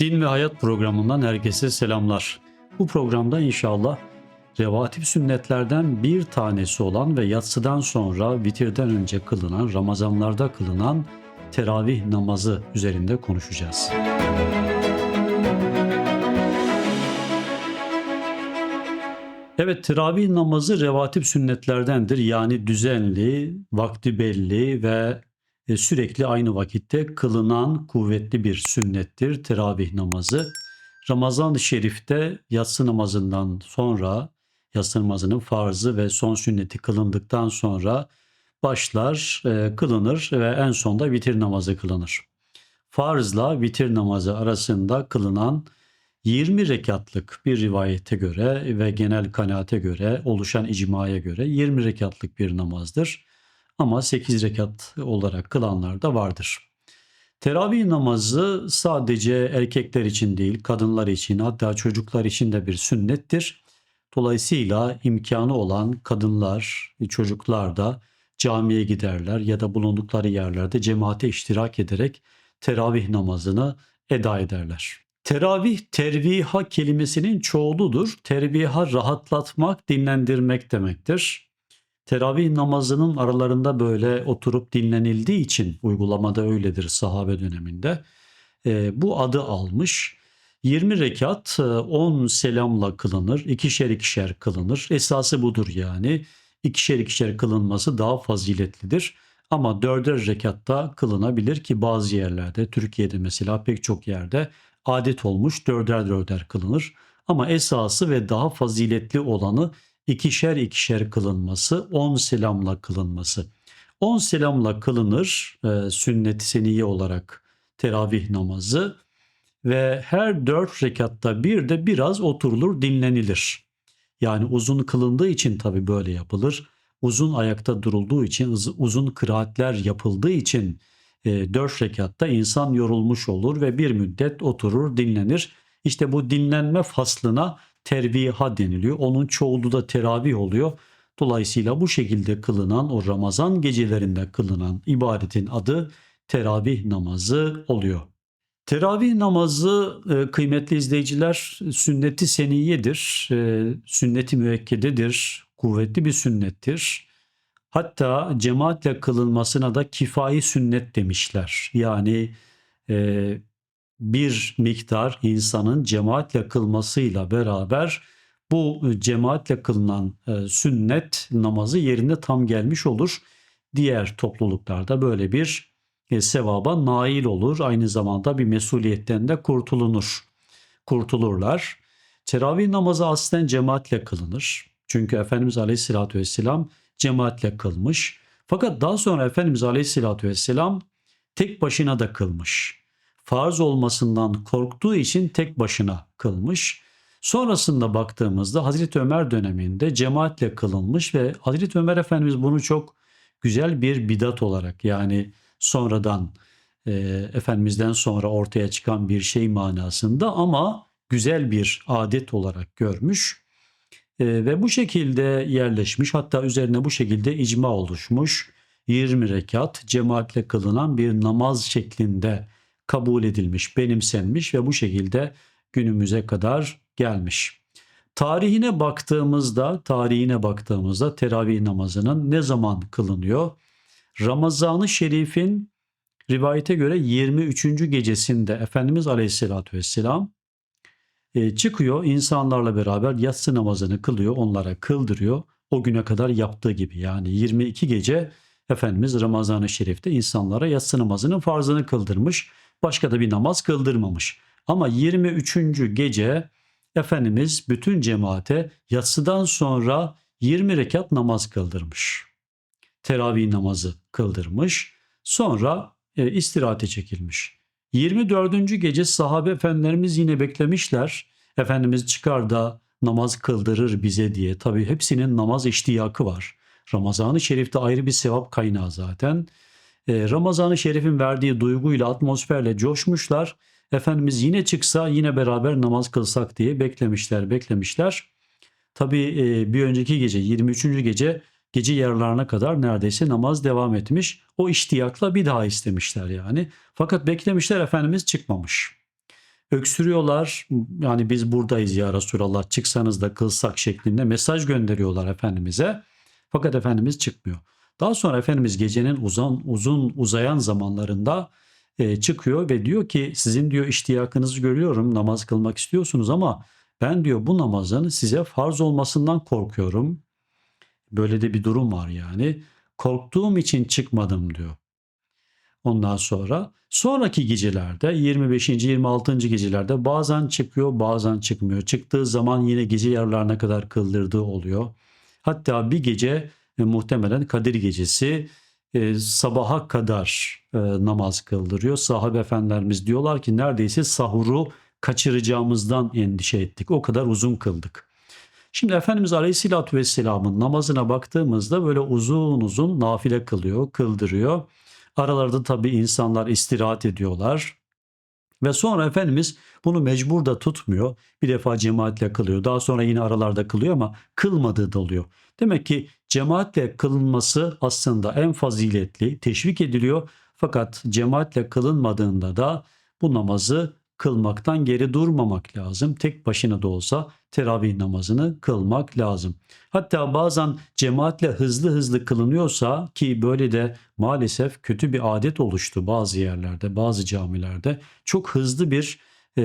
Din ve Hayat programından herkese selamlar. Bu programda inşallah revatip sünnetlerden bir tanesi olan ve yatsıdan sonra vitirden önce kılınan, Ramazanlarda kılınan teravih namazı üzerinde konuşacağız. Evet teravih namazı revatip sünnetlerdendir. Yani düzenli, vakti belli ve sürekli aynı vakitte kılınan kuvvetli bir sünnettir teravih namazı. Ramazan-ı Şerif'te yatsı namazından sonra yatsı namazının farzı ve son sünneti kılındıktan sonra başlar, e, kılınır ve en sonda vitir namazı kılınır. Farzla vitir namazı arasında kılınan 20 rekatlık bir rivayete göre ve genel kanaate göre oluşan icmaya göre 20 rekatlık bir namazdır. Ama 8 rekat olarak kılanlar da vardır. Teravih namazı sadece erkekler için değil, kadınlar için hatta çocuklar için de bir sünnettir. Dolayısıyla imkanı olan kadınlar, çocuklar da camiye giderler ya da bulundukları yerlerde cemaate iştirak ederek teravih namazını eda ederler. Teravih terviha kelimesinin çoğuludur. Terviha rahatlatmak, dinlendirmek demektir. Teravih namazının aralarında böyle oturup dinlenildiği için uygulamada öyledir sahabe döneminde. E, bu adı almış. 20 rekat 10 selamla kılınır. ikişer ikişer kılınır. Esası budur yani. İkişer ikişer kılınması daha faziletlidir. Ama dörder rekatta kılınabilir ki bazı yerlerde Türkiye'de mesela pek çok yerde adet olmuş dörder dörder kılınır. Ama esası ve daha faziletli olanı ikişer ikişer kılınması, on selamla kılınması. On selamla kılınır e, sünnet-i seniye olarak teravih namazı ve her dört rekatta bir de biraz oturulur dinlenilir. Yani uzun kılındığı için tabi böyle yapılır. Uzun ayakta durulduğu için, uzun kıraatler yapıldığı için e, dört rekatta insan yorulmuş olur ve bir müddet oturur dinlenir. İşte bu dinlenme faslına terviha deniliyor. Onun çoğulu da teravih oluyor. Dolayısıyla bu şekilde kılınan o Ramazan gecelerinde kılınan ibadetin adı teravih namazı oluyor. Teravih namazı e, kıymetli izleyiciler sünneti seniyedir, e, sünneti müekkededir, kuvvetli bir sünnettir. Hatta cemaatle kılınmasına da kifayi sünnet demişler. Yani e, bir miktar insanın cemaatle kılmasıyla beraber bu cemaatle kılınan e, sünnet namazı yerine tam gelmiş olur. Diğer topluluklarda böyle bir e, sevaba nail olur. Aynı zamanda bir mesuliyetten de kurtulunur. Kurtulurlar. Teravih namazı aslen cemaatle kılınır. Çünkü Efendimiz Aleyhisselatü Vesselam cemaatle kılmış. Fakat daha sonra Efendimiz Aleyhisselatü Vesselam tek başına da kılmış. Farz olmasından korktuğu için tek başına kılmış. Sonrasında baktığımızda Hazreti Ömer döneminde cemaatle kılınmış ve Hazreti Ömer Efendimiz bunu çok güzel bir bidat olarak yani sonradan e, Efendimiz'den sonra ortaya çıkan bir şey manasında ama güzel bir adet olarak görmüş e, ve bu şekilde yerleşmiş hatta üzerine bu şekilde icma oluşmuş 20 rekat cemaatle kılınan bir namaz şeklinde kabul edilmiş, benimsenmiş ve bu şekilde günümüze kadar gelmiş. Tarihine baktığımızda, tarihine baktığımızda teravih namazının ne zaman kılınıyor? Ramazan-ı Şerif'in rivayete göre 23. gecesinde Efendimiz Aleyhisselatü Vesselam e, çıkıyor insanlarla beraber yatsı namazını kılıyor, onlara kıldırıyor. O güne kadar yaptığı gibi yani 22 gece Efendimiz Ramazan-ı Şerif'te insanlara yatsı namazının farzını kıldırmış. Başka da bir namaz kıldırmamış. Ama 23. gece Efendimiz bütün cemaate yatsıdan sonra 20 rekat namaz kıldırmış. Teravih namazı kıldırmış. Sonra e, istirahate çekilmiş. 24. gece sahabe efendilerimiz yine beklemişler. Efendimiz çıkar da namaz kıldırır bize diye. Tabi hepsinin namaz iştiyakı var. Ramazan-ı Şerif'te ayrı bir sevap kaynağı zaten. Ee, Ramazan-ı Şerif'in verdiği duyguyla, atmosferle coşmuşlar. Efendimiz yine çıksa yine beraber namaz kılsak diye beklemişler, beklemişler. Tabi e, bir önceki gece 23. gece gece yarılarına kadar neredeyse namaz devam etmiş. O iştiyakla bir daha istemişler yani. Fakat beklemişler Efendimiz çıkmamış. Öksürüyorlar. Yani biz buradayız ya Resulallah çıksanız da kılsak şeklinde mesaj gönderiyorlar Efendimiz'e. Fakat Efendimiz çıkmıyor. Daha sonra Efendimiz gecenin uzun uzun uzayan zamanlarında e, çıkıyor ve diyor ki sizin diyor iştiyakınızı görüyorum namaz kılmak istiyorsunuz ama ben diyor bu namazın size farz olmasından korkuyorum. Böyle de bir durum var yani. Korktuğum için çıkmadım diyor. Ondan sonra sonraki gecelerde 25. 26. gecelerde bazen çıkıyor bazen çıkmıyor. Çıktığı zaman yine gece yarılarına kadar kıldırdığı oluyor. Hatta bir gece muhtemelen Kadir gecesi e, sabaha kadar e, namaz kıldırıyor. Sahabe efendilerimiz diyorlar ki neredeyse sahuru kaçıracağımızdan endişe ettik. O kadar uzun kıldık. Şimdi Efendimiz Aleyhisselatü Vesselam'ın namazına baktığımızda böyle uzun uzun nafile kılıyor, kıldırıyor. Aralarda tabii insanlar istirahat ediyorlar. Ve sonra Efendimiz bunu mecbur da tutmuyor. Bir defa cemaatle kılıyor. Daha sonra yine aralarda kılıyor ama kılmadığı da oluyor. Demek ki cemaatle kılınması aslında en faziletli, teşvik ediliyor. Fakat cemaatle kılınmadığında da bu namazı kılmaktan geri durmamak lazım. Tek başına da olsa teravih namazını kılmak lazım. Hatta bazen cemaatle hızlı hızlı kılınıyorsa ki böyle de maalesef kötü bir adet oluştu bazı yerlerde, bazı camilerde. Çok hızlı bir e,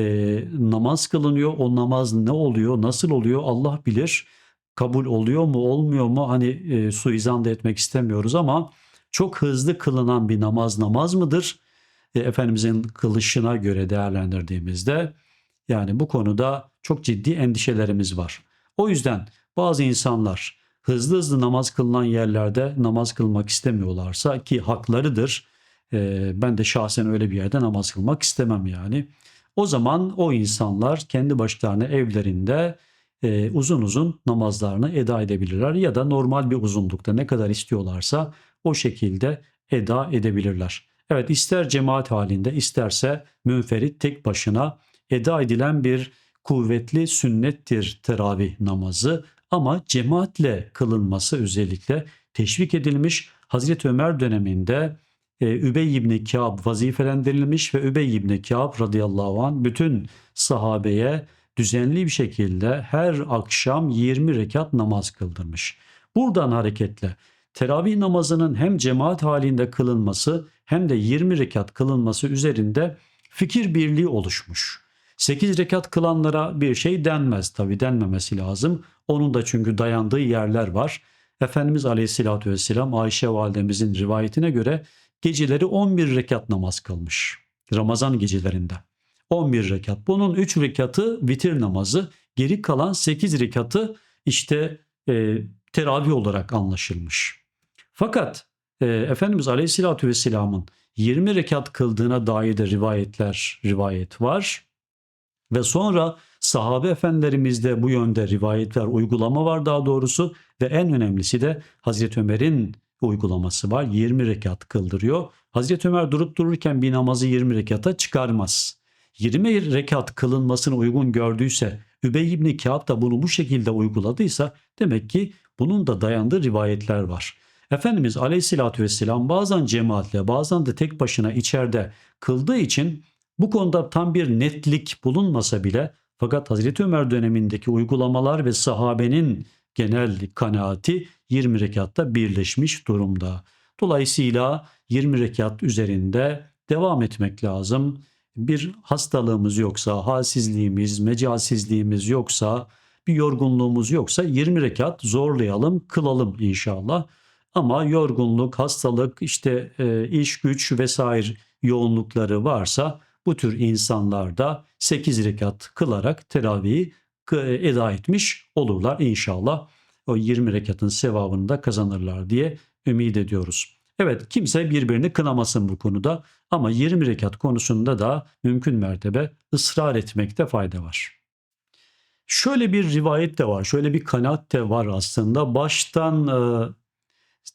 namaz kılınıyor. O namaz ne oluyor, nasıl oluyor Allah bilir. Kabul oluyor mu, olmuyor mu? Hani e, suizan da etmek istemiyoruz ama çok hızlı kılınan bir namaz namaz mıdır? E, Efendimizin kılışına göre değerlendirdiğimizde yani bu konuda çok ciddi endişelerimiz var. O yüzden bazı insanlar hızlı hızlı namaz kılınan yerlerde namaz kılmak istemiyorlarsa ki haklarıdır. E, ben de şahsen öyle bir yerde namaz kılmak istemem yani. O zaman o insanlar kendi başlarına evlerinde e, uzun uzun namazlarını eda edebilirler ya da normal bir uzunlukta ne kadar istiyorlarsa o şekilde eda edebilirler. Evet ister cemaat halinde isterse münferit tek başına eda edilen bir kuvvetli sünnettir teravih namazı ama cemaatle kılınması özellikle teşvik edilmiş. Hazreti Ömer döneminde e, Übey ibn Kâb vazifelendirilmiş ve Übey ibn Kâb radıyallahu anh bütün sahabeye düzenli bir şekilde her akşam 20 rekat namaz kıldırmış. Buradan hareketle teravih namazının hem cemaat halinde kılınması hem de 20 rekat kılınması üzerinde fikir birliği oluşmuş. 8 rekat kılanlara bir şey denmez tabi denmemesi lazım. Onun da çünkü dayandığı yerler var. Efendimiz Aleyhisselatü Vesselam Ayşe validemizin rivayetine göre geceleri 11 rekat namaz kılmış. Ramazan gecelerinde. 11 rekat. Bunun 3 rekatı vitir namazı. Geri kalan 8 rekatı işte e, teravih olarak anlaşılmış. Fakat e, Efendimiz Aleyhisselatü Vesselam'ın 20 rekat kıldığına dair de rivayetler, rivayet var. Ve sonra sahabe efendilerimizde bu yönde rivayetler, uygulama var daha doğrusu ve en önemlisi de Hazreti Ömer'in uygulaması var. 20 rekat kıldırıyor. Hazreti Ömer durup dururken bir namazı 20 rekata çıkarmaz. 20 rekat kılınmasını uygun gördüyse, Übey ibn Kâb da bunu bu şekilde uyguladıysa demek ki bunun da dayandığı rivayetler var. Efendimiz Aleyhisselatü Vesselam bazen cemaatle bazen de tek başına içeride kıldığı için bu konuda tam bir netlik bulunmasa bile fakat Hazreti Ömer dönemindeki uygulamalar ve sahabenin genel kanaati 20 rekatta birleşmiş durumda. Dolayısıyla 20 rekat üzerinde devam etmek lazım. Bir hastalığımız yoksa, halsizliğimiz, mecalsizliğimiz yoksa, bir yorgunluğumuz yoksa 20 rekat zorlayalım, kılalım inşallah. Ama yorgunluk, hastalık, işte e, iş güç vesaire yoğunlukları varsa bu tür insanlar da 8 rekat kılarak teravihi eda etmiş olurlar inşallah. O 20 rekatın sevabını da kazanırlar diye ümit ediyoruz. Evet kimse birbirini kınamasın bu konuda ama 20 rekat konusunda da mümkün mertebe ısrar etmekte fayda var. Şöyle bir rivayet de var, şöyle bir kanaat de var aslında. Baştan e,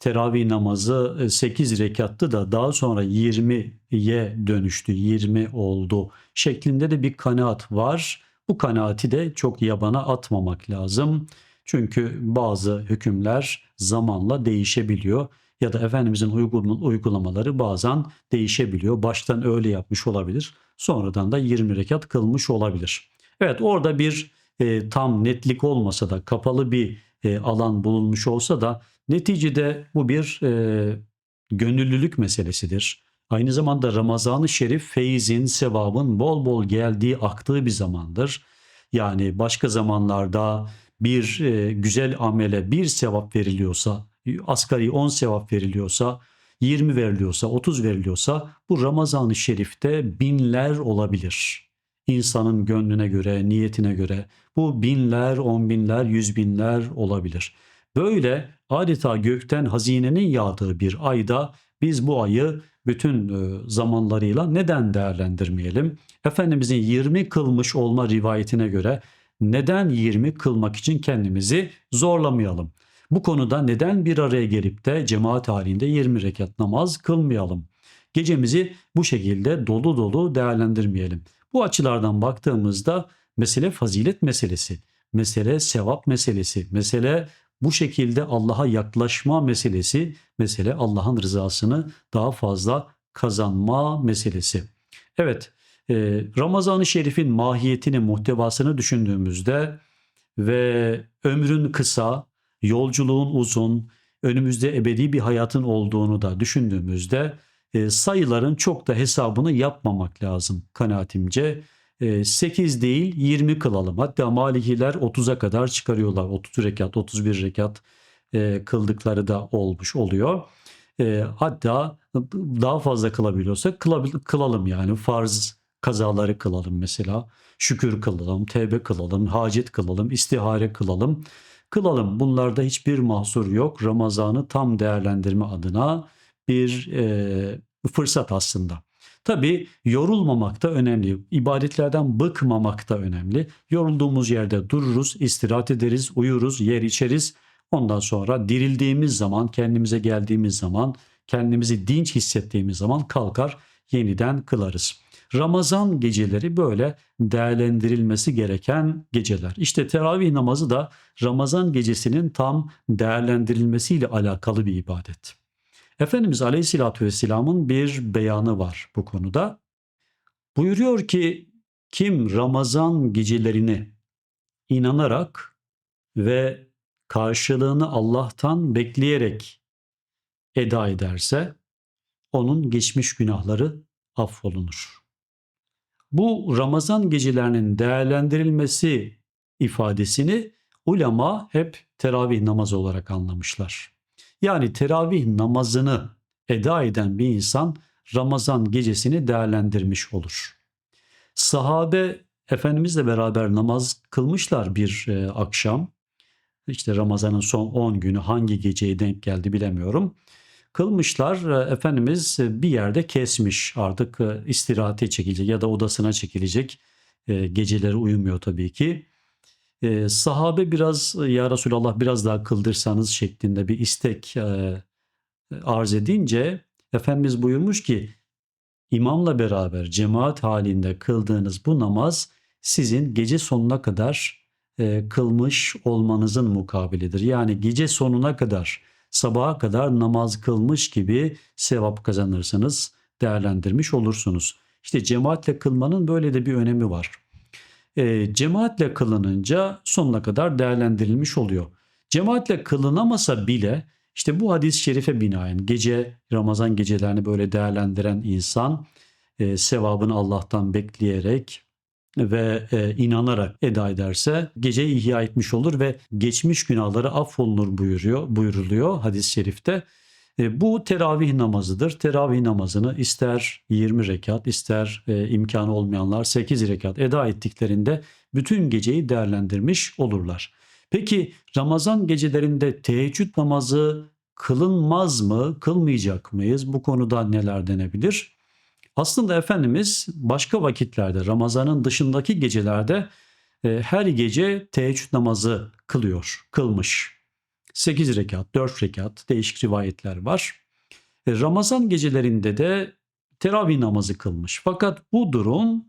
teravih namazı 8 e, rekattı da daha sonra 20'ye dönüştü, 20 oldu şeklinde de bir kanaat var. Bu kanaati de çok yabana atmamak lazım. Çünkü bazı hükümler zamanla değişebiliyor ya da Efendimizin uygulamaları bazen değişebiliyor. Baştan öyle yapmış olabilir. sonradan da 20 rekat kılmış olabilir. Evet orada bir e, tam netlik olmasa da kapalı bir e, alan bulunmuş olsa da neticede bu bir e, gönüllülük meselesidir. Aynı zamanda Ramazan-ı Şerif feyizin, sevabın bol bol geldiği, aktığı bir zamandır. Yani başka zamanlarda bir e, güzel amele bir sevap veriliyorsa, asgari 10 sevap veriliyorsa, 20 veriliyorsa, 30 veriliyorsa bu Ramazan-ı Şerif'te binler olabilir. İnsanın gönlüne göre, niyetine göre bu binler, on binler, yüz binler olabilir. Böyle adeta gökten hazinenin yağdığı bir ayda biz bu ayı bütün e, zamanlarıyla neden değerlendirmeyelim? Efendimizin 20 kılmış olma rivayetine göre neden 20 kılmak için kendimizi zorlamayalım? Bu konuda neden bir araya gelip de cemaat halinde 20 rekat namaz kılmayalım? Gecemizi bu şekilde dolu dolu değerlendirmeyelim. Bu açılardan baktığımızda mesele fazilet meselesi, mesele sevap meselesi, mesele bu şekilde Allah'a yaklaşma meselesi, mesele Allah'ın rızasını daha fazla kazanma meselesi. Evet, e, Ramazan-ı Şerif'in mahiyetini, muhtevasını düşündüğümüzde ve ömrün kısa, yolculuğun uzun, önümüzde ebedi bir hayatın olduğunu da düşündüğümüzde e, sayıların çok da hesabını yapmamak lazım kanaatimce. 8 değil 20 kılalım. Hatta Malikiler 30'a kadar çıkarıyorlar. 30 rekat, 31 rekat e, kıldıkları da olmuş oluyor. E, hatta daha fazla kılabiliyorsak kılalım yani farz kazaları kılalım mesela. Şükür kılalım, tevbe kılalım, hacet kılalım, istihare kılalım. Kılalım. Bunlarda hiçbir mahsur yok. Ramazan'ı tam değerlendirme adına bir e, fırsat aslında. Tabi yorulmamak da önemli. İbadetlerden bıkmamak da önemli. Yorulduğumuz yerde dururuz, istirahat ederiz, uyuruz, yer içeriz. Ondan sonra dirildiğimiz zaman, kendimize geldiğimiz zaman, kendimizi dinç hissettiğimiz zaman kalkar yeniden kılarız. Ramazan geceleri böyle değerlendirilmesi gereken geceler. İşte teravih namazı da Ramazan gecesinin tam değerlendirilmesiyle alakalı bir ibadet. Efendimiz Aleyhisselatü Vesselam'ın bir beyanı var bu konuda. Buyuruyor ki kim Ramazan gecelerini inanarak ve karşılığını Allah'tan bekleyerek eda ederse onun geçmiş günahları affolunur. Bu Ramazan gecelerinin değerlendirilmesi ifadesini ulema hep teravih namazı olarak anlamışlar. Yani teravih namazını eda eden bir insan Ramazan gecesini değerlendirmiş olur. Sahabe Efendimizle beraber namaz kılmışlar bir e, akşam. İşte Ramazan'ın son 10 günü hangi geceye denk geldi bilemiyorum. Kılmışlar. E, Efendimiz bir yerde kesmiş artık e, istirahate çekilecek ya da odasına çekilecek. E, geceleri uyumuyor tabii ki e, sahabe biraz ya Resulallah biraz daha kıldırsanız şeklinde bir istek e, arz edince Efendimiz buyurmuş ki imamla beraber cemaat halinde kıldığınız bu namaz sizin gece sonuna kadar e, kılmış olmanızın mukabilidir. Yani gece sonuna kadar sabaha kadar namaz kılmış gibi sevap kazanırsınız, değerlendirmiş olursunuz. İşte cemaatle kılmanın böyle de bir önemi var e, cemaatle kılınınca sonuna kadar değerlendirilmiş oluyor. Cemaatle kılınamasa bile işte bu hadis-i şerife binaen gece Ramazan gecelerini böyle değerlendiren insan e, sevabını Allah'tan bekleyerek ve e, inanarak eda ederse geceyi ihya etmiş olur ve geçmiş günahları affolunur buyuruyor, buyuruluyor hadis-i şerifte. E, bu teravih namazıdır. Teravih namazını ister 20 rekat ister e, imkanı olmayanlar 8 rekat eda ettiklerinde bütün geceyi değerlendirmiş olurlar. Peki Ramazan gecelerinde teheccüd namazı kılınmaz mı, kılmayacak mıyız? Bu konuda neler denebilir? Aslında Efendimiz başka vakitlerde Ramazan'ın dışındaki gecelerde e, her gece teheccüd namazı kılıyor, kılmış. 8 rekat, 4 rekat değişik rivayetler var. E, Ramazan gecelerinde de teravih namazı kılmış. Fakat bu durum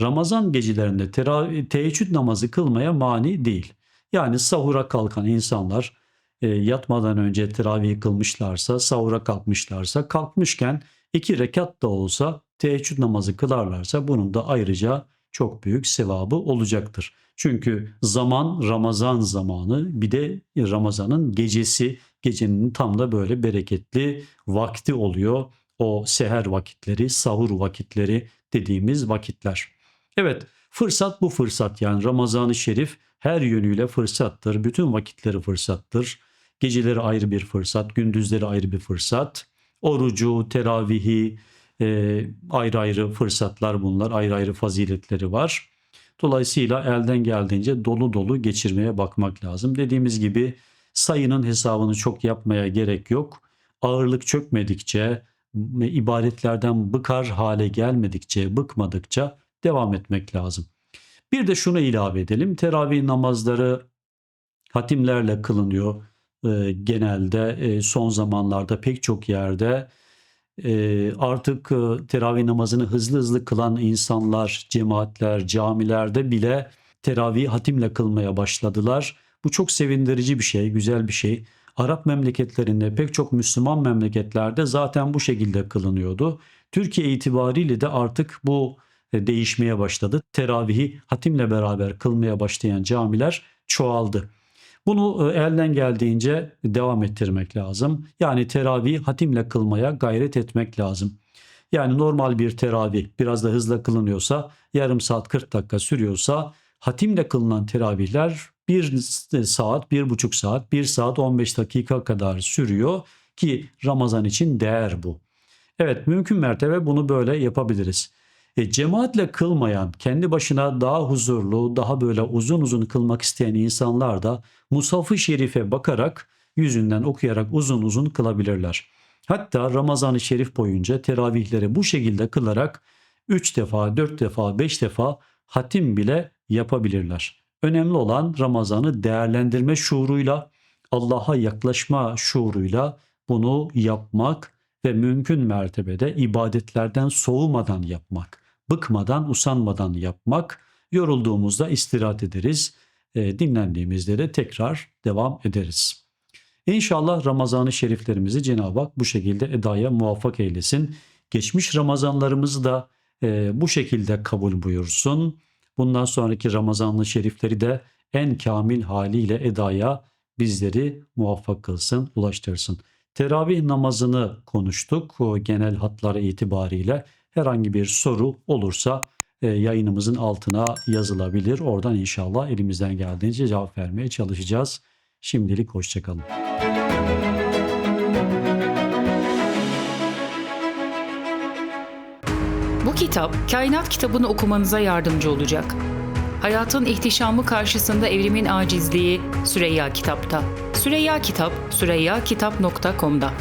Ramazan gecelerinde teravih, teheccüd namazı kılmaya mani değil. Yani sahura kalkan insanlar e, yatmadan önce teravih kılmışlarsa, sahura kalkmışlarsa kalkmışken iki rekat da olsa teheccüd namazı kılarlarsa bunun da ayrıca çok büyük sevabı olacaktır. Çünkü zaman Ramazan zamanı bir de Ramazan'ın gecesi gecenin tam da böyle bereketli vakti oluyor. O seher vakitleri, sahur vakitleri dediğimiz vakitler. Evet fırsat bu fırsat yani Ramazan-ı Şerif her yönüyle fırsattır. Bütün vakitleri fırsattır. Geceleri ayrı bir fırsat, gündüzleri ayrı bir fırsat. Orucu, teravihi e, ayrı ayrı fırsatlar bunlar, ayrı ayrı faziletleri var. Dolayısıyla elden geldiğince dolu dolu geçirmeye bakmak lazım. Dediğimiz gibi sayının hesabını çok yapmaya gerek yok. Ağırlık çökmedikçe, ibadetlerden bıkar hale gelmedikçe, bıkmadıkça devam etmek lazım. Bir de şunu ilave edelim. Teravih namazları hatimlerle kılınıyor. Ee, genelde e, son zamanlarda pek çok yerde e, artık e, teravih namazını hızlı hızlı kılan insanlar, cemaatler, camilerde bile teravih hatimle kılmaya başladılar. Bu çok sevindirici bir şey, güzel bir şey. Arap memleketlerinde pek çok Müslüman memleketlerde zaten bu şekilde kılınıyordu. Türkiye itibariyle de artık bu e, değişmeye başladı. Teravihi hatimle beraber kılmaya başlayan camiler çoğaldı. Bunu e, elden geldiğince devam ettirmek lazım. Yani teravih hatimle kılmaya gayret etmek lazım. Yani normal bir teravih biraz da hızla kılınıyorsa yarım saat 40 dakika sürüyorsa hatimle kılınan teravihler bir saat, bir buçuk saat, bir saat 15 dakika kadar sürüyor ki Ramazan için değer bu. Evet mümkün mertebe bunu böyle yapabiliriz. E, cemaatle kılmayan, kendi başına daha huzurlu, daha böyle uzun uzun kılmak isteyen insanlar da Musaf-ı Şerif'e bakarak, yüzünden okuyarak uzun uzun kılabilirler. Hatta Ramazan-ı Şerif boyunca teravihleri bu şekilde kılarak 3 defa, 4 defa, 5 defa hatim bile yapabilirler. Önemli olan Ramazan'ı değerlendirme şuuruyla, Allah'a yaklaşma şuuruyla bunu yapmak ve mümkün mertebede ibadetlerden soğumadan yapmak bıkmadan, usanmadan yapmak. Yorulduğumuzda istirahat ederiz. E, dinlendiğimizde de tekrar devam ederiz. İnşallah Ramazan-ı Şeriflerimizi Cenab-ı Hak bu şekilde edaya muvaffak eylesin. Geçmiş Ramazanlarımızı da e, bu şekilde kabul buyursun. Bundan sonraki Ramazanlı Şerifleri de en kamil haliyle edaya bizleri muvaffak kılsın, ulaştırsın. Teravih namazını konuştuk genel hatları itibariyle herhangi bir soru olursa e, yayınımızın altına yazılabilir. Oradan inşallah elimizden geldiğince cevap vermeye çalışacağız. Şimdilik hoşçakalın. Bu kitap kainat kitabını okumanıza yardımcı olacak. Hayatın ihtişamı karşısında evrimin acizliği Süreyya Kitap'ta. Süreyya Kitap, süreyyakitap.com'da.